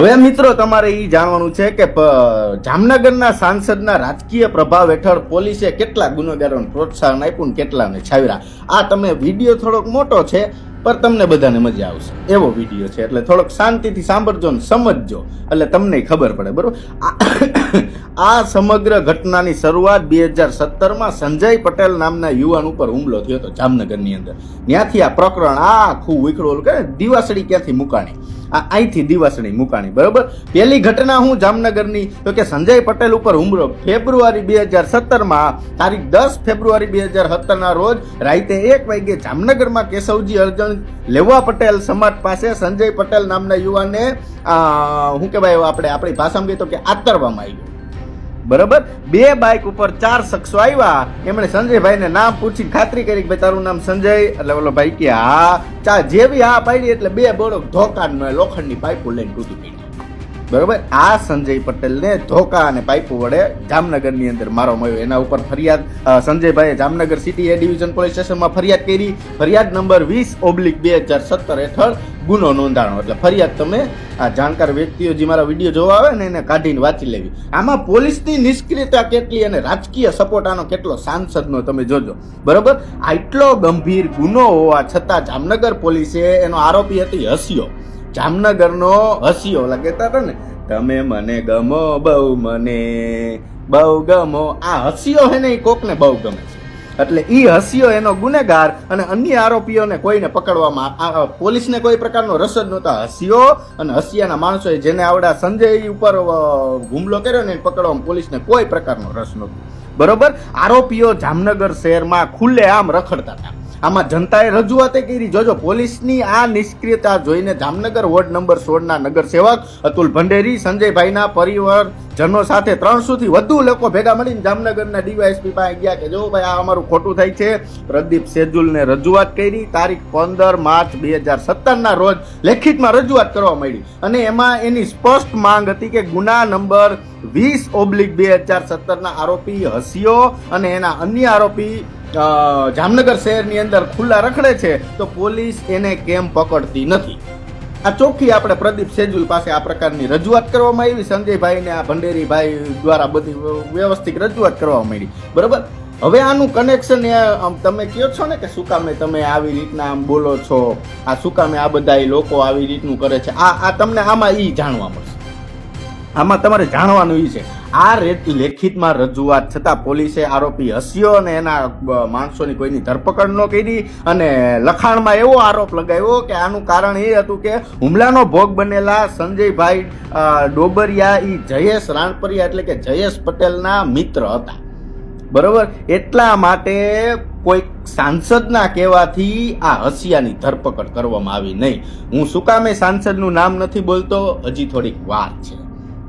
હવે મિત્રો, તમારે એ જાણવાનું છે કે જામનગરના સાંસદના રાજકીય પ્રભાવ હેઠળ પોલીસે કેટલા ગુનેગારોને પ્રોત્સાહન આપ્યું કેટલાને છાવ્યા? આ તમે વીડિયો થોડોક મોટો છે પણ તમને બધાને મજા આવશે. એવો વીડિયો છે, એટલે થોડોક શાંતિથી સાંભળજો ને સમજજો. એટલે તમને ખબર પડે, બરોબર? આ- સમગ્ર ઘટનાની શરૂઆત બે હજાર સત્તરમાં સંજય પટેલ નામના યુવાન ઉપર હુમલો થયો હતો જામનગરની અંદર. ત્યાંથી આ પ્રકરણ આખું ઉખડું ઓલું કે દિવાસળી ક્યાંથી મુકાણી? આ અહીંથી દિવસની મુકાણી, બરોબર? પહેલી ઘટના હું જામનગરની, તો કે સંજય પટેલ ઉપર હુમલો ફેબ્રુઆરી બે હજાર સત્તરમાં, તારીખ દસ ફેબ્રુઆરી બે હજાર સત્તરના રોજ રાતે એક વાગે જામનગરમાં કેશવજી અર્જન લેવા પટેલ સમાજ પાસે સંજય પટેલ નામના યુવાનને શું કહેવાય, આપણે, આપણી ભાષામાં કહીએ તો કે આતરવામાં આવ્યો બરાબર? બે બાઇક ઉપર ચાર શખ્સો આવ્યા. એમણે સંજયભાઈને નામ પૂછી ખાતરી કરી કે ભાઈ, તારું નામ સંજય? એટલે ઓલો ભાઈ કે, હા. ચા જેવી હા પાડી એટલે બે બોળો ધોકાનો લોખંડની પાઇપો લઈને તૂટી પડી બરોબર? આ સંજય પટેલને ધોકા અને પાઇપો વડે જામનગરની અંદર મારો મળ્યો એના ઉપર ફરિયાદ સંજયભાઈએ Jamnagar city A division police સ્ટેશનમાં ફરિયાદ કરી. ફરિયાદ નંબર વીસ ઓબ્લિક બે હજાર સત્તર હેઠળ ગુનો નોંધાણો. એટલે ફરિયાદ તમે આ જાણકાર વ્યક્તિઓ જે મારા વીડિયો જોવા આવે ને એને કાઢીને વાંચી લેવી. આમાં પોલીસની નિષ્ક્રિયતા કેટલી અને રાજકીય સપોર્ટ આનો કેટલો સાંસદનો તમે જોજો. બરોબર? આટલો ગંભીર ગુનો હોવા છતાં જામનગર પોલીસે એનો આરોપી હતી હસ્યો. જામનગરનો હસ્યો ઓલા કહેતા હતા ને તમે મને ગમો બહુ મને, બહુ ગમો. આ હસ્યો હે ને એ કોકને બહુ ગમે છે. એટલે એ હસ્યો એનો ગુનેગાર અને અન્ય આરોપીઓને કોઈને પકડવામાં પોલીસને કોઈ પ્રકારનો રસ જ નહોતા. હસ્યો અને હસિયાના માણસોએ જેને આવડા સંજય ઉપર હુમલો કર્યો ને એને પકડવામાં પોલીસને કોઈ પ્રકારનો રસ નહોતો. બરોબર? આરોપીઓ જામનગર શહેરમાં ખુલ્લે આમ રખડતા હતા. આમાં જનતાએ રજૂઆતે કરી. જોજો, પોલીસની આ નિષ્ક્રિયતા જોઈને જામનગર વોર્ડ નંબર સોળના નગરસેવક અતુલ ભંડેરી, સંજયભાઈના પરિવાર જનો સાથે ત્રણસોથી વધુ લોકો ભેગા મળીને જામનગરના ડીવાયએસપી પાસે ગયા કે, જો ભાઈ, આ અમારું ખોટું થાય છે. પ્રદીપ સેજુલને રજૂઆત કરી. તારીખ પંદર માર્ચ બે હજાર સત્તરના રોજ લેખિતમાં રજૂઆત કરવા મળી. અને એમાં એની સ્પષ્ટ માંગ હતી કે ગુના નંબર વીસ ઓબ્લિક બે હજાર સત્તરના આરોપી હસિયો અને એના અન્ય આરોપી જામનગર શહેરની અંદર ખુલ્લા રખડે છે, તો પોલીસ એને કેમ પકડતી નથી? આ ચોખ્ખી આપણે પ્રદીપ સેજુલ પાસે આ પ્રકારની રજૂઆત કરવામાં આવી. સંજયભાઈને આ ભંડેરીભાઈ દ્વારા બધી વ્યવસ્થિત રજૂઆત કરવામાં આવી બરાબર? હવે આનું કનેક્શન એ તમે કહો છો ને કે શું કામે તમે આવી રીતના આમ બોલો છો? આ શું કામે આ બધા લોકો આવી રીતનું કરે છે? આ આ તમને આમાં એ જાણવા મળશે. આમાં તમારે જાણવાનું એ છે. આ લેખિતમાં રજૂઆત છતાં પોલીસે આરોપી હસ્યો અને એના માણસોની કોઈની ધરપકડ ન કરી અને લખાણમાં એવો આરોપ લગાવ્યો કે આનું કારણ એ હતું કે હુમલાનો ભોગ બનેલા સંજયભાઈ ડોબરિયા એ જયેશ રાણપરિયા એટલે કે જયેશ પટેલના મિત્ર હતા. બરોબર? એટલા માટે કોઈ સાંસદના કહેવાથી આ હસિયાની ધરપકડ કરવામાં આવી નહીં. હું શું કામે સાંસદનું નામ નથી બોલતો? હજી થોડીક વાત છે.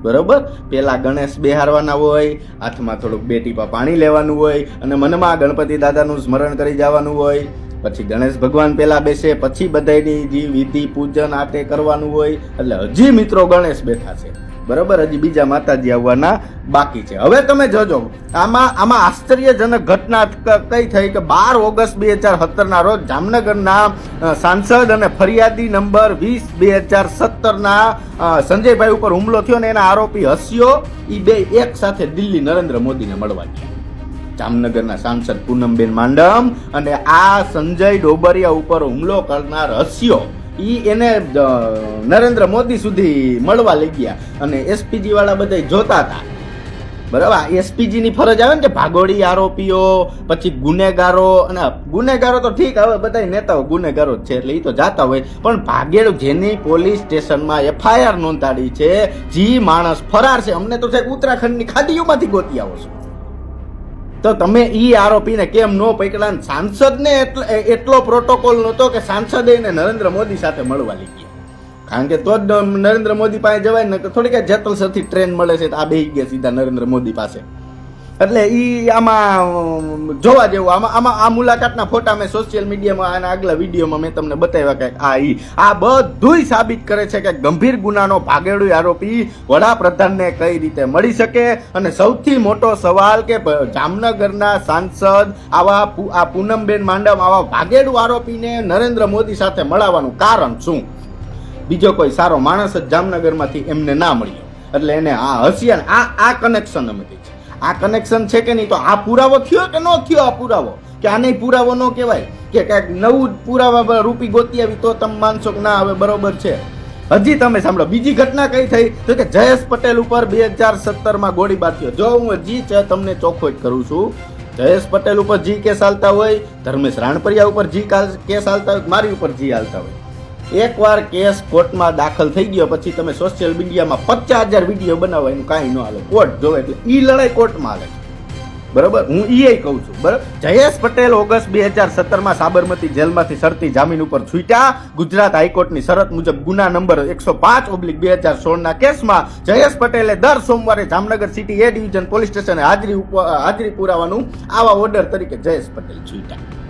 બરોબર? પેલા ગણેશ બેહારવાના હોય, હાથમાં થોડુંક બે ટીપા પાણી લેવાનું હોય, અને મનમાં ગણપતિ દાદાનું સ્મરણ કરી જવાનું હોય. પછી ગણેશ ભગવાન પેલા બેસે, પછી બધાની જે વિધિ પૂજન આ તે કરવાનું હોય. એટલે હજી મિત્રો ગણેશ બેઠા છે. બરોબર? હજી બીજા માતાજી આવવાના બાકી છે. હવે તમે જોજો, આમાં આમાં આશ્ચર્યજનક ઘટના કઈ થઈ કે બાર ઓગસ્ટ બે હજાર સત્તરના રોજ જામનગરના સાંસદ અને ફરિયાદી નંબર વીસ બે હજાર સત્તરના સંજયભાઈ ઉપર હુમલો થયો ને એના આરોપી હસ્યો. એ બે એક સાથે દિલ્હી નરેન્દ્ર મોદીને મળવા ગયા. જામનગરના સાંસદ પૂનમબેન માંડમ અને આ સંજય ડોબરિયા ઉપર હુમલો કરનાર હસ્યો. ઈ એને નરેન્દ્ર મોદી સુધી મળવા લઈ ગયા અને એસપીજી વાળા બધા જોતા હતા બરાબર? એસપીજી ની ફરજ આવે ને કે ભાગોળી આરોપીઓ, પછી ગુનેગારો, અને ગુનેગારો તો ઠીક, હવે બધા નેતાઓ ગુનેગારો જ છે, એટલે એ તો જાતા હોય. પણ ભાગેડ જેની પોલીસ સ્ટેશનમાં એફઆઈઆર નોંધાડી છે, જી માણસ ફરાર છે. અમને તો સાહેબ ઉત્તરાખંડની ખાડીઓમાંથી ગોતી આવો છો. તો તમે ઈ આરોપીને કેમ ન પકડા સાંસદને એટલો એટલો પ્રોટોકોલ નહોતો કે સાંસદે એને નરેન્દ્ર મોદી સાથે મળવા લઈ કારણ કે તો જ નરેન્દ્ર મોદી પાસે જવાય ને થોડીક જેતલસરથી ટ્રેન મળે છે. તો આ બે ગયા સીધા નરેન્દ્ર મોદી પાસે. એટલે એ આમાં જોવા જેવું. આમાં આમાં, આ મુલાકાતના ફોટા મેં સોશિયલ મીડિયામાં અને આગલા વિડીયોમાં મેં તમને બતાવ્યા કે આ ઈ, આ બધુંય સાબિત કરે છે કે ગંભીર ગુનાનો ભાગેડુ આરોપી વડાપ્રધાનને કઈ રીતે મળી શકે? અને સૌથી મોટો સવાલ કે જામનગરના સાંસદ આવા આ પૂનમબેન માંડમ આવા ભાગેડુ આરોપીને નરેન્દ્ર મોદી સાથે મળવાનું કારણ શું? બીજો કોઈ સારો માણસ જ જામનગરમાંથી એમને ના મળ્યો. એટલે એને આ હસિયાન, આ આ કનેક્શન છે આ કનેક્શન છે કે નહીં? તો આ પુરાવો થયો કે ન થયો આ પુરાવો? કે આને પુરાવો ન કહેવાય? કે કાંઈક નવું પુરાવા રૂપી ગોતી આવી તો તમે માનશો કે ના, હવે બરોબર છે. હજી તમે સાંભળો, બીજી ઘટના કઈ થઈ? તો કે જયેશ પટેલ ઉપર બે હજાર સત્તરમાં ગોળીબાર થયો જો હું હજી તમને ચોખ્ખો જ કરું છું, જયેશ પટેલ ઉપર જી કેસ હાલતા હોય, ધર્મેશ રાણપરિયા ઉપર જી કેસ હાલતા હોય, મારી ઉપર જી હાલતા હોય. એકવાર કેસ કોર્ટમાં દાખલ થઈ ગયો, પછી તમે સોશિયલ મીડિયામાં પચાસ હજાર વીડિયો બનાવવા એનું કાંઈ ન હાલે. કોર્ટ જોવે એટલે એ લડાઈ કોર્ટમાં હાલે બરાબર? હું એ કહું છું. બરાબર? જયેશ પટેલ ઓગસ્ટ બે હજાર સત્તરમાં સાબરમતી જેલમાંથી શરતી જામીન ઉપર છૂટ્યા. ગુજરાત હાઈકોર્ટની શરત મુજબ ગુના નંબર એકસો પાંચ ઓબ્લિક બે હજાર સોળના કેસમાં જયેશ પટેલે દર સોમવારે Jamnagar city A division police સ્ટેશને હાજરી હાજરી પુરાવાનું આવા ઓર્ડર તરીકે જયેશ પટેલ છૂટ્યા.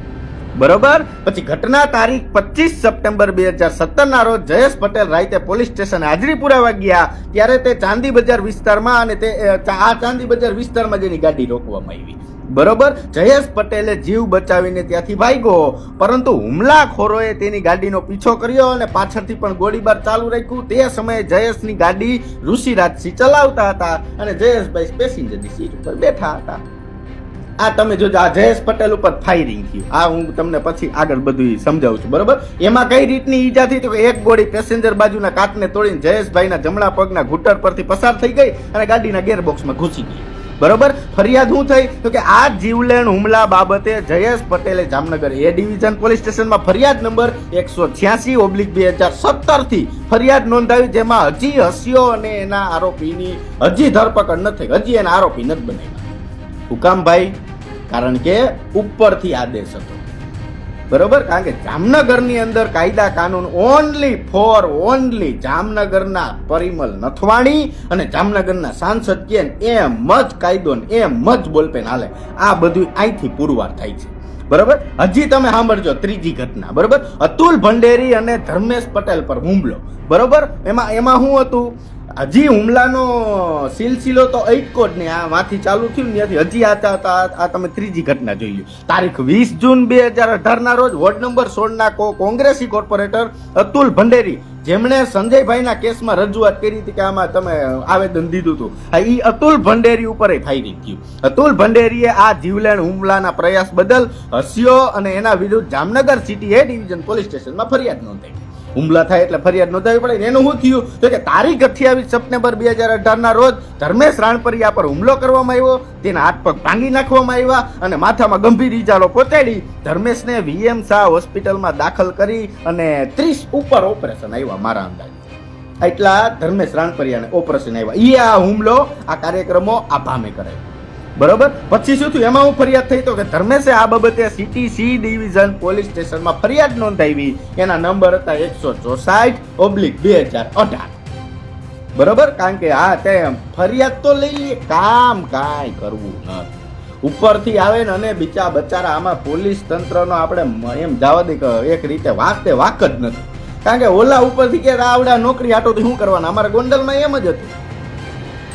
બરોબર? પછી ઘટના તારીખ પચીસ સપ્ટેમ્બર બે હજાર સત્તરના રોજ જયેશ પટેલ રાઈતે પોલીસ સ્ટેશન હાજરી પુરાવા ગયા. ત્યારે તે ચાંદી બજાર વિસ્તારમાં અને તે આ ચાંદી બજાર વિસ્તારમાં જેની ગાડી રોકવામાં આવી. બરોબર? જયેશ પટેલે જીવ બચાવીને ત્યાંથી ભાગ્યો. પરંતુ હુમલાખોરોએ તેની ગાડીનો પીછો કર્યો અને પાછળથી પણ ગોળીબાર ચાલુ રાખ્યું. તે સમયે જયેશની ગાડી ઋષિરાજસિંહ ચલાવતા હતા અને જયેશભાઈ પેસેન્જરની સીટ ઉપર બેઠા હતા. આ તમે જોજો, આ જયેશ પટેલ ઉપર ફાયરિંગ થયું. આ હું તમને પછી આગળ બધું સમજાવું છું, બરોબર? એમાં કઈ રીતની ઈજા થઈ? તો એક ગોળી પેસેન્જર બાજુના કાચને તોડીને જયેશભાઈના જમણા પગના ઘૂંટર પરથી પસાર થઈ ગઈ અને ગાડીના ગેરબોક્સમાં ઘૂસી ગઈ. બરોબર? ફરિયાદ શું થઈ? તો કે આ જીવલેણ હુમલા બાબતે જયેશ પટેલે જામનગર એ ડિવિઝન પોલીસ સ્ટેશનમાં ફરિયાદ નંબર એકસો છ્યાસી ઓબ્લિક બે હજાર સત્તરથી ફરિયાદ નોંધાવી, જેમાં હજી હસ્યો અને એના આરોપીની, હજી ધરપકડ નથી હજી એના આરોપી નથી બનાવ્યા. હુકામભાઈ, કારણ કે ઉપરથી આદેશ હતો. બરોબર? કારણ કે જામનગરની અંદર કાયદા કાનૂન ઓનલી ફોર ઓનલી જામનગરના પરિમલ નથવાણી અને જામનગરના સાંસદ કે એમ જ કાયદો ને એમ જ બોલપેન હાલે. આ બધું અહીંથી પુરવાર થાય છે. બરોબર? હજી તમે સાંભળજો ત્રીજી ઘટના. બરોબર? અતુલ ભંડેરી અને ધર્મેશ પટેલ પર હુમલો. બરોબર? એમાં એમાં શું હતું? હજી હુમલાનો સિલસિલો તો જ આ માંથી ચાલુ થયું ને ત્યાંથી હજી આ આ- તમે ત્રીજી ઘટના જોઈ લો તારીખ વીસ જૂન બે હજાર અઢારના રોજ વોર્ડ નંબર સોળના કોંગ્રેસી કોર્પોરેટર અતુલ ભંડેરી, જેમણે સંજયભાઈના કેસમાં રજૂઆત કરી હતી કે આમાં તમે આવેદન દીધું હતું. આ એ અતુલ ભંડેરી ઉપર ફાયરિંગ થયું. અતુલ ભંડેરીએ આ જીવલેણ હુમલાના પ્રયાસ બદલ હસ્યો અને એના વિરુદ્ધ Jamnagar city A division police સ્ટેશનમાં ફરિયાદ નોંધાઈ. હુમલા થાય એટલે ફરિયાદ નોંધાવી પડે એનું શું થયું? તો કે તારીખ અઠ્યાવીસ સપ્ટેમ્બર બે હજાર અઢારના રોજ ધર્મેશ રાણપરિયા પર હુમલો કરવામાં આવ્યો. તેના હાથ પગ ભાંગી નાખવામાં આવ્યા અને માથામાં ગંભીર ઈજારો પહોંચાડી. ધર્મેશને વીએમ શાહ હોસ્પિટલમાં દાખલ કરી અને ત્રીસ ઉપર ઓપરેશન આવ્યા મારા અંદાજે. એટલા ધર્મેશ રાણપરિયાને ઓપરેશન આવ્યા. એ આ હુમલો, આ કાર્યક્રમો આ ભામે કરાયો. બરોબર? પછી શું થયું? એમાં હું ફરિયાદ થઈ તો કે ધર્મેશે આ બાબતે સિટી સી ડિવિઝન પોલીસ સ્ટેશનમાં ફરિયાદ નોંધાવી. એના નંબર હતા એકસો ચોસાઠ ઓબ્લિક બે હજાર અઢાર. બરોબર? કારણ કે હા તે ફરિયાદ તો લઈ લઈએ કામ કાંઈ કરવું નથી. ઉપરથી આવે ને અને બીચા બચારા આમાં પોલીસ તંત્રનો આપણે એમ જવા દે એક રીતે વાક તે વાક જ નથી. કારણ કે ઓલા ઉપરથી કે આવડા નોકરી આટો શું કરવાના? અમારા ગોંડલમાં એમ જ હતું.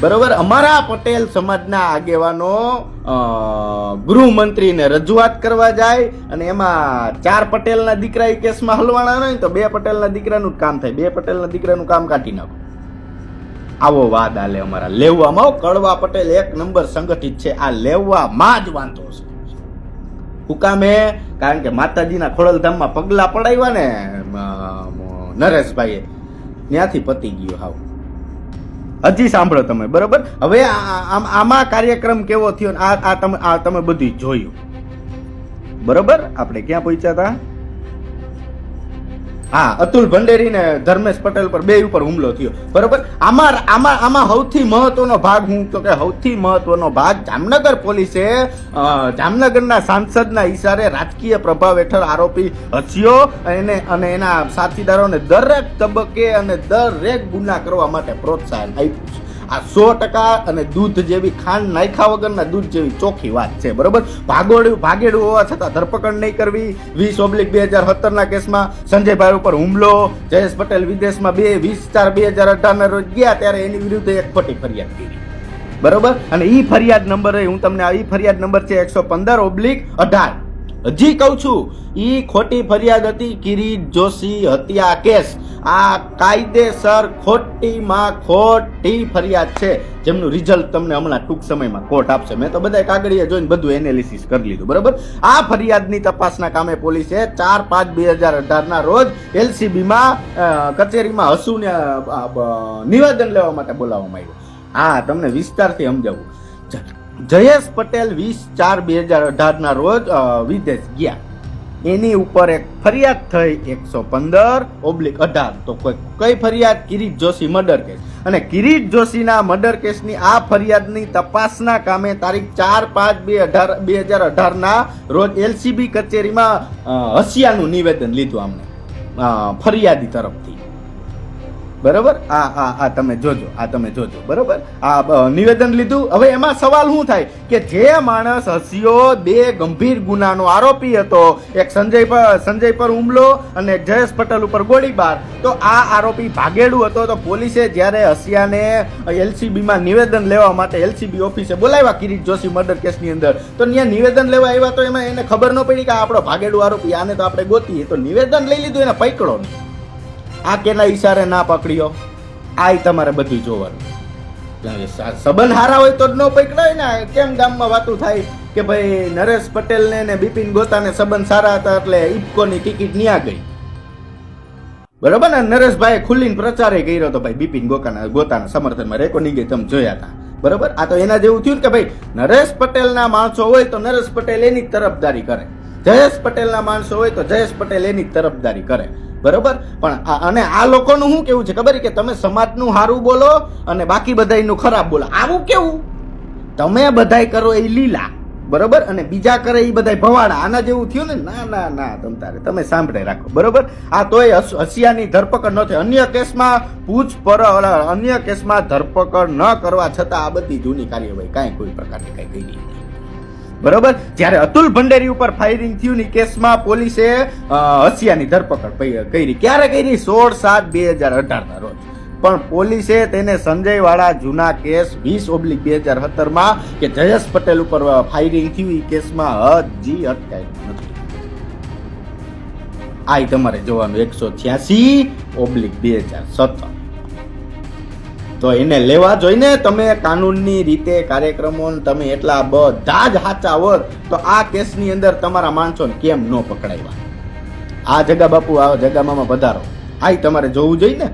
બરોબર? અમારા પટેલ સમાજના આગેવાનો ગૃહમંત્રીને રજૂઆત કરવા જાય અને એમાં ચાર પટેલના દીકરા એ કેસમાં હલવાના નહીં તો બે પટેલના દીકરાનું જ કામ થાય. બે પટેલના દીકરાનું કામ કાઢી નાખો. આવો વાદ આલે અમારા. લેવામાં કડવા પટેલ એક નંબર સંગઠિત છે. આ લેવામાં જ વાંધો છે હુકામે કારણ કે માતાજીના ખોડલધામમાં પગલા પડાવ્યા ને નરેશભાઈએ. ત્યાંથી પતી ગયું હાવ. હજી સાંભળો તમે, બરોબર? હવે આમ- કાર્યક્રમ કેવો થયો આ તમે આ તમે બધું જોયું. બરોબર? આપણે ક્યાં પહોંચ્યા હતા? હા, અતુલ ભંડેરી ને ધર્મેશ પટેલ પર બે ઉપર હુમલો થયો. બરોબર? આમાં આમાં આમાં સૌથી મહત્વનો ભાગ હું તો કે સૌથી મહત્વનો ભાગ જામનગર પોલીસે જામનગરના સાંસદના ઈશારે રાજકીય પ્રભાવ હેઠળ આરોપી હસ્યો એને, અને એના સાથીદારોને દરેક તબક્કે અને દરેક ગુના કરવા માટે પ્રોત્સાહન આપ્યું છે. આ સો ટકા અને દૂધ જેવી ખાંડ નાખ્યા વગરના દૂધ જેવી ચોખ્ખી વાત છે, બરોબર? ભાગોડું ભાગેડું હોવા છતાં ધરપકડ નહીં કરવી. વીસ ઓબ્લિક બે હજાર સત્તરના કેસમાં સંજયભાઈ ઉપર હુમલો. જયેશ પટેલ વિદેશમાં બે, વીસ ચાર બે હજાર અઢારના રોજ ગયા ત્યારે એની વિરુદ્ધ એક ખોટી ફરિયાદ કરી. બરોબર? અને એ ફરિયાદ નંબર હું તમને આ ફરિયાદ નંબર છે એકસો પંદર ઓબ્લિક અઢાર. હજી કહું છું એ ખોટી ફરિયાદ હતી, કિરીટ જોશી હત્યા કેસ. આ કાયદેસર ખોટીમાં ખોટી ફરિયાદ છે, જેમનું રિઝલ્ટ તમને હમણાં ટૂંક સમયમાં કોર્ટ આપશે. મેં તો બધા કાગળિયા જોઈને બધું એનાલિસિસ કરી લીધું, બરાબર? આ ફરિયાદની તપાસના કામે પોલીસે ચાર પાંચ બે હજાર અઢારના રોજ એલસીબીમાં કચેરીમાં હસુને નિવેદન લેવા માટે બોલાવવામાં આવ્યું. હા, તમને વિસ્તારથી સમજાવું. જયેશ પટેલ વીસ ચાર બે હજાર અઢારના રોજ વિદેશ ગયા. એની ઉપર એક ફરિયાદ થઈ એકસો પંદર, ઓબ્લિક અઢાર. તો કોઈ, કઈ ફરિયાદ? Kirit Joshi murder case. અને કિરીટ જોશીના મર્ડર કેસની આ ફરિયાદની તપાસના કામે તારીખ ચાર પાંચ બે અઢાર, બે હજાર અઢારના રોજ એલસીબી કચેરીમાં હસિયાનું નિવેદન લીધું અમને ફરિયાદી તરફથી. બરોબર? આ આ આ તમે જોજો આ તમે જોજો, બરોબર? આ નિવેદન લીધું. હવે એમાં સવાલ શું થાય? કે જે માણસ હસ્યો બે ગંભીર ગુનાનો આરોપી હતો, એક સંજય પર સંજય પર હુમલો અને એક જયેશ પટેલ ઉપર ગોળીબાર, તો આ આરોપી ભાગેડું હતો. તો પોલીસે જ્યારે હસિયાને એલસીબીમાં નિવેદન લેવા માટે એલસીબી ઓફિસે બોલાવ્યા કિરીટ જોશી મર્ડર કેસની અંદર, તો ત્યાં નિવેદન લેવા આવ્યા તો એમાં એને ખબર ન પડી કે આપણો ભાગેડું આરોપી, આને તો આપણે ગોતીએ. તો નિવેદન લઈ લીધું, એને પકડો. આ કેના ઈશારે ના પકડ્યો? આ તમારે બધું જોવાનું. સંબંધ હારા હોય તો જ ન પકડાય ને કેમ ગામમાં વાતું થાય કે ભાઈ નરેશ પટેલ ને બિપિન ગોતાને સંબંધ સારા હતા એટલે ઇફકોની ટિકિટ ન્યા ગઈ. બરોબર ને? નરેશભાઈ ખુલ્લીને પ્રચારે કર્યો હતો ભાઈ બિપિન ગોકાના ગોતાના સમર્થનમાં રેકોર્ડિંગ તમે જોયા હતા બરોબર? આ તો એના જેવું થયું કે ભાઈ નરેશ પટેલના માણસો હોય તો નરેશ પટેલ એની તરફદારી કરે. જયેશ પટેલના માણસો હોય તો જયેશ પટેલ એની તરફદારી કરે. બરોબર? પણ અને આ લોકોનું શું કેવું છે? ખબર કે તમે સમાજનું સારું બોલો અને બાકી બધાયનું ખરાબ બોલો. આવું કેવું? તમે બધાય કરો એ લીલા, બરોબર? અને બીજા કરે એ બધાય ભવાડા. આના જેવું થયું ને? ના ના ના, તમ તારે. તમે સાંભળે રાખો, બરોબર? આ તોય હસિયાની ધરપકડ ન થઈ અન્ય કેસમાં પૂછ પર અન્ય કેસમાં ધરપકડ ન કરવા છતાં આ બધી જૂની કાર્યવાહી કાંઈ કોઈ પ્રકારની કાંઈ કરી નહીં. બરોબર? જ્યારે અતુલ ભંડેરી ઉપર ફાયરિંગ થયું ની કેસમાં પોલીસે હસિયાની ધરપકડ કરી. ક્યારે કરી? સોળ સાત બે હજાર અઢાર ના રોજ. પણ પોલીસે તેને સંજયવાળા જૂના કેસ વીસ ઓબ્લિક બે હજાર સત્તરમાં કે જયેશ પટેલ ઉપર ફાયરિંગ થયું એ કેસમાં હજી અટકાયું નથી. આ તમારે જોવાનું. એકસો છ્યાસી ઓબ્લિક બે હજાર સત્તર. તો એને લેવા જોઈને તમે કાનૂનની રીતે કાર્યક્રમો તમે એટલા બધા જ સાચા હોત, તો આ કેસની અંદર તમારા માણસોને કેમ ન પકડાવ્યા? આ જગા બાપુ, આ જગામાં પધારો. આ તમારે જોવું જોઈએ ને?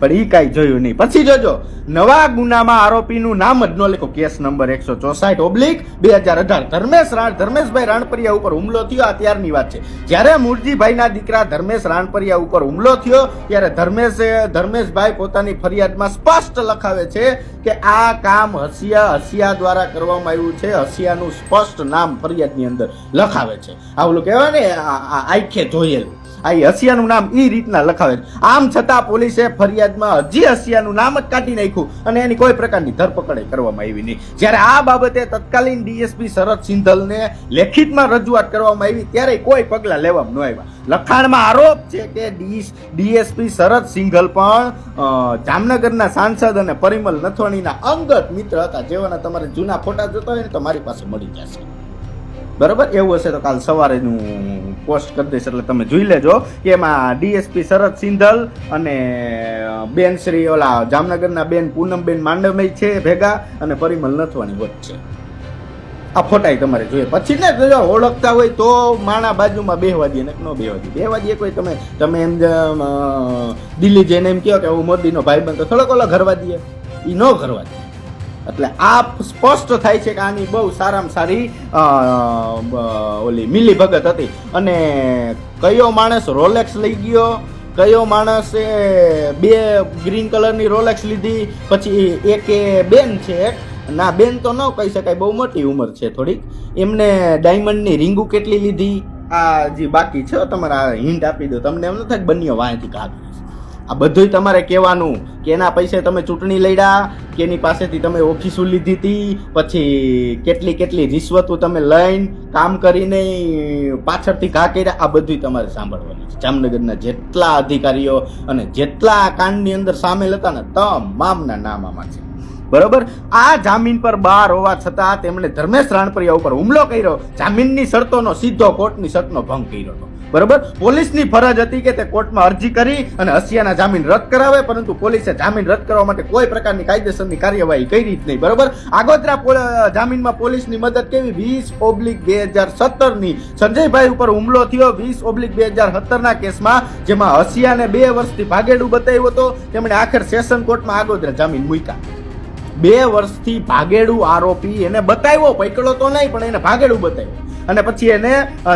પણ એ કાંઈ જોયું નહીં. પછી જોજો, નવા ગુનામાં આરોપીનું નામ જ ન લખો. કેસ નંબર એકસો ચોસાઠ ઓબ્લિક બે હજાર અઢાર. ધર્મેશ રાણ, ધર્મેશભાઈ રાણપરિયા ઉપર હુમલો થયો, આ ત્યારની વાત છે. જ્યારે મૂળજીભાઈના દીકરા ધર્મેશ રાણપરિયા ઉપર હુમલો થયો, ત્યારે ધર્મેશે, ધર્મેશભાઈ પોતાની ફરિયાદમાં સ્પષ્ટ લખાવે છે કે આ કામ હસિયા હસિયા દ્વારા કરવામાં આવ્યું છે. હસિયાનું સ્પષ્ટ નામ ફરિયાદની અંદર લખાવે છે. આવું કહેવાય ને, આ- આ જોયેલું આ હસિયાનું નામ એ રીતના લખાવે આમ છતાં પોલીસે ફરિયાદમાં હજી હસિયાનું નામ જ કાઢી નાખ્યું અને એની કોઈ પ્રકારની ધરપકડ કરવામાં આવી નહીં. જ્યારે આ બાબતે તત્કાલીન ડીએસપી શરદ સિંધલને લેખિતમાં રજૂઆત કરવામાં આવી, ત્યારે કોઈ પગલાં લેવામાં ન આવ્યા. લખાણમાં આરોપ છે કે ડીએસપી શરદ સિંઘલ પણ જામનગરના સાંસદ અને પરિમલ નથવાણીના અંગત મિત્ર હતા. જેવાના તમારે જૂના ફોટા જોતા હોય ને તો મારી પાસે મળી જશે. બરાબર? એવું હશે તો કાલ સવારે હું પોસ્ટ કરી દઈશ એટલે તમે જોઈ લેજો. એમાં ડીએસપી શરદ સિંધલ અને બેન શ્રી ઓલા જામનગરના બેન પૂનમબેન માંડવમય છે ભેગા અને પરિમલ નથવાની વચ્ચે આ ફોટાય તમારે જોઈએ. પછી ને જો ઓળખતા હોય તો માણા બાજુમાં બેહવા દે ને બેહવા દે બેહવા દે કોઈ તમે તમે એમ દિલ્હી જઈને એમ કહો કે હું મોદીનો ભાઈ તો થોડોક ઓલો ઘરવા દે એ ન ઘરવા દે. એટલે આ સ્પષ્ટ થાય છે કે આની બહુ સારામાં સારી ઓલી મિલી ભગત હતી. અને કયો માણસ રોલેક્સ લઈ ગયો, કયો માણસે બે ગ્રીન કલરની રોલેક્સ લીધી, પછી એકે બેન છે. ના, બેન તો ન કહી શકાય, બહુ મોટી ઉંમર છે થોડીક. એમને ડાયમંડની રીંગુ કેટલી લીધી? આ જે બાકી છે, તમારા હિન્ટ આપી દો. તમને એમ ન થાય બંને વાંચી કાઢી આ બધુંય તમારે કહેવાનું કે એના પૈસે તમે ચૂંટણી લડ્યા, કે એની પાસેથી તમે ઓફિસો લીધી હતી પછી કેટલી કેટલી રિશ્વતો તમે લઈને કામ કરીને પાછળથી ઘા કર્યા, આ બધુંય તમારે સાંભળવાનું છે. જામનગરના જેટલા અધિકારીઓ અને જેટલા કાંડની અંદર સામેલ હતા ને તમામના નામ આમાં છે. બરોબર? આ જામીન પર બહાર હોવા છતાં તેમણે ધર્મેશ રાણપરિયા ઉપર હુમલો કર્યો. જામીનની શરતોનો સીધો કોર્ટની શરતનો ભંગ કર્યો હતો. બરોબર? પોલીસની ફરજ હતી કે તે કોર્ટમાં અરજી કરી અને હસિયાના જામીન રદ કરાવે, પરંતુ પોલીસે જામીન રદ કરવા માટે કોઈ પ્રકારની કાયદેસરની કાર્યવાહી કરી જ નહીં, બરોબર? આગોતરા જામીનમાં પોલીસની મદદ કેવી? વીસ ઓબ્લિક બે હજાર સત્તરની સંજયભાઈ ઉપર હુમલો થયો. વીસ ઓબ્લિક બે હજાર સત્તરના કેસમાં, જેમાં હસિયાને બે વર્ષથી ભાગેડું બતાવ્યો હતો. તેમણે આખર સેશન કોર્ટમાં આગોતરા જામીન મૂક્યા. બે વર્ષથી ભાગેડું આરોપી એને બતાવ્યો, પકડો તો નહીં, પણ એને ભાગેડું બતાવ્યો. અને પછી એને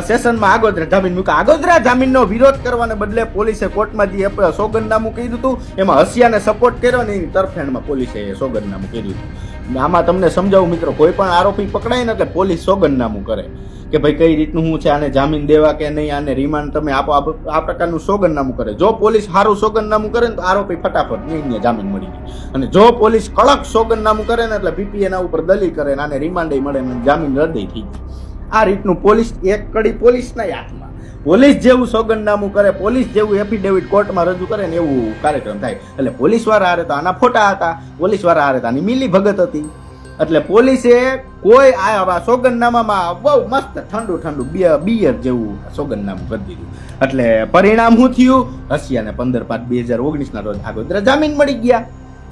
સેશનમાં આગોતરા જામીન મૂક્યા. આગોતરા જામીનનો વિરોધ કરવાને બદલે પોલીસે કોર્ટમાં જે સોગંદનામું કર્યું હતું, એમાં હસિયાને સપોર્ટ કર્યો ને એની તરફેણમાં પોલીસે એ સોગંદનામું કર્યું હતું. આમાં તમને સમજાવું મિત્રો, કોઈ પણ આરોપી પકડાય ને એટલે પોલીસ સોગંદનામું કરે. કે ભાઈ કઈ રીતનું શું છે, આને જામીન દેવા કે નહીં, આને રિમાન્ડ તમે આપો, આ પ્રકારનું સોગંદનામું કરે. જો પોલીસ સારું સોગંદનામું કરે ને તો આરોપી ફટાફટ નહીં જામીન મળી જાય. અને જો પોલીસ કડક સોગંદનામું કરે ને એટલે બીપીએના ઉપર દલીલ કરે ને આને રિમાન્ડ મળે ને જામીન રદ થઈ જાય. આ રીતનું પોલીસ, એક કડી પોલીસના હાથમાં. પોલીસ જેવું સોગંદનામું કરે, પોલીસ જેવું એફિડેવિટ કોર્ટમાં રજૂ કરે ને એવું કાર્યક્રમ થાય. એટલે પોલીસવાળા હારે તો આના ફોટા હતા, પોલીસવાળા હારે તો આની મિલી ભગત હતી. એટલે પોલીસે કોઈ આ સોગંદનામામાં બહુ મસ્ત ઠંડુ ઠંડુ બિયર જેવું સોગંદનામું કરી દીધું. એટલે પરિણામ શું થયું? હસિયાને પંદર પાંચ બે હજાર ઓગણીસના રોજ આગોતરા જામીન મળી ગયા.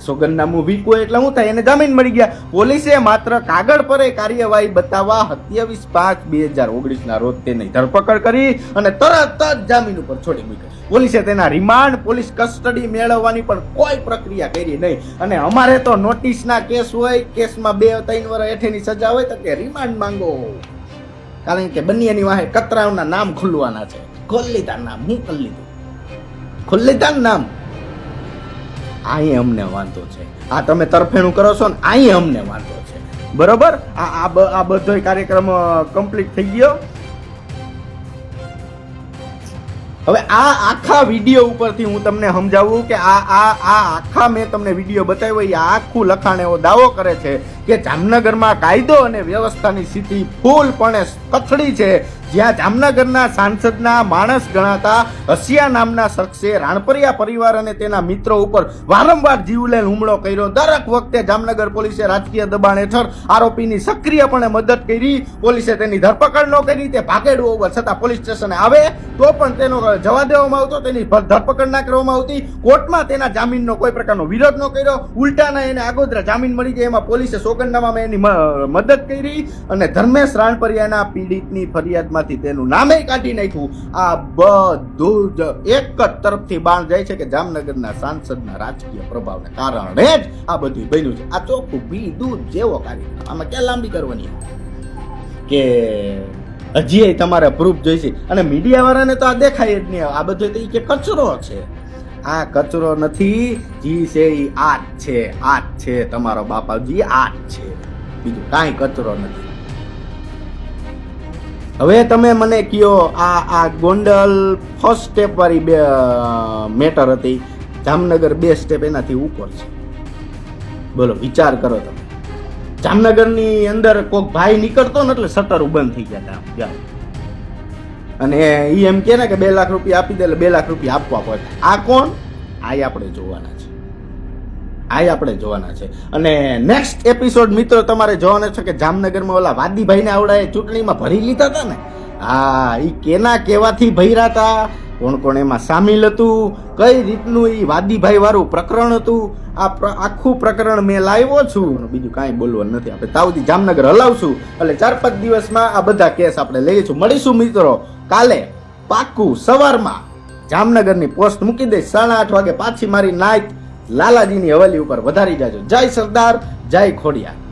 સોગંદનામું વીકવું એટલે શું થાય, એને જામીન મળી ગયા. પોલીસે માત્ર કાગળ પર કાર્યવાહી બતાવવા સત્યાવીસ પાંચ બે હજાર ઓગણીસના રોજ તેની ધરપકડ કરી અને તરત જ જામીન ઉપર છોડી મૂકી પોલીસે તેના રિમાન્ડ, પોલીસ કસ્ટડી મેળવવાની પણ કોઈ પ્રક્રિયા કરી નહીં. અને અમારે તો નોટિસના કેસ હોય, કેસમાં બે ત્રણ વર્ષ હેઠેની સજા હોય તો કે રિમાન્ડ માંગો. કારણ કે બંનેની વાહે કતરાવના નામ ખુલવાના છે. ખોલી લીધા નામ હું ખોલી લીધું ખોલી નામ. અહીં અમને વાંધો છે. આ તમે તરફેણું કરો છો ને અહીં અમને વાંધો છે. બરોબર? આ આ બધો કાર્યક્રમ કમ્પ્લીટ થઈ ગયો. હવે આ આખા વીડિયો ઉપરથી હું તમને સમજાવું કે આ આ આ આખા મેં તમને વીડિયો બતાવ્યો, એ આખું લખાણ એવો દાવો કરે છે કે જામનગરમાં કાયદો અને વ્યવસ્થાની સ્થિતિ ફૂલપણે કથળી છે. જ્યાં જામનગરના સાંસદના માણસ ગણાતા હસિયા નામના શખ્સે રાણપરિયા પરિવાર અને તેના મિત્રો ઉપર વારંવાર જીવલેણ હુમલો કર્યો. દરેક વખતે જામનગર પોલીસે રાજકીય દબાણ હેઠળ આરોપીની સક્રિયપણે મદદ કરી. પોલીસે તેની ધરપકડ ન કરી, તે ભાગેડું હોવા છતાં પોલીસ સ્ટેશને આવે તો પણ તેનો જવા દેવામાં આવતો. તેની ધરપકડ ના કરવામાં આવતી. કોર્ટમાં તેના જામીનનો કોઈ પ્રકારનો વિરોધ ન કર્યો. ઉલટાના એને આગોતરા જામીન મળી જાય એમાં પોલીસે સોગંદનામામાં એની મદદ કરી અને ધર્મેશ રાણપરિયાના પીડિતની ફરિયાદમાંથી તેનું નામે કાઢી નાખ્યું. આ બધું જ એક જ તરફથી બાણ જાય છે કે જામનગરના સાંસદના રાજકીય પ્રભાવને કારણે જ આ બધું બન્યું છે. આ ચોખ્ખું બી દૂધ જેવો કાર્યક્રમ. આમાં ક્યાં લાંબી કરવાની? કે હજી તમારે પ્રૂફ જોઈશે. અને મીડિયા વાળાને તો આ દેખાય જ નહીં. આ બધું તો કે કચરો છે. આ કચરો નથી, જી છે એ આઠ છે આઠ છે, તમારો બાપાજી આ છે. બીજું કાંઈ કચરો નથી. હવે તમે મને કયો, આ આ ગોંડલ ફર્સ્ટ સ્ટેપ વાળી બે મેટર હતી. જામનગર બે સ્ટેપ એનાથી ઉપર છે. બોલો, વિચાર કરો તમે. જામનગરની અંદર કોઈક ભાઈ નીકળતો ને એટલે શટર બંધ થઈ ગયા હતા. અને એ એમ કે ને કે બે લાખ રૂપિયા આપી દે એટલે બે લાખ રૂપિયા આપવા પડે. આ કોણ? આ આપણે જોવાના છે. આ આપણે જોવાના છે. અને નેક્સ્ટ એપિસોડ મિત્રો તમારે જોવાના છે કે જામનગરમાં ઓલા વાદીભાઈને આવડાએ ચૂંટણીમાં ભરી લીધા હતા ને? હા એ કેના કેવાથી ભર્યા હતા? કોણ કોણ એમાં સામેલ હતું? કઈ રીતનું એ વાદીભાઈ વાળું પ્રકરણ હતું? આ આખું પ્રકરણ મેં લાવ્યો છું. બીજું કાંઈ બોલવાનું નથી. આપણે તાવથી જામનગર હલાવશું. એટલે ચાર પાંચ દિવસમાં આ બધા કેસ આપણે લઈશું. મળીશું મિત્રો. કાલે પાક્કું સવારમાં જામનગરની પોસ્ટ મૂકી દઈશ. સાડા આઠ વાગે પાછી મારી નાઈટ લાલાજીની હવેલી ઉપર વધારી જાજો. જય સરદાર, જય ખોડિયા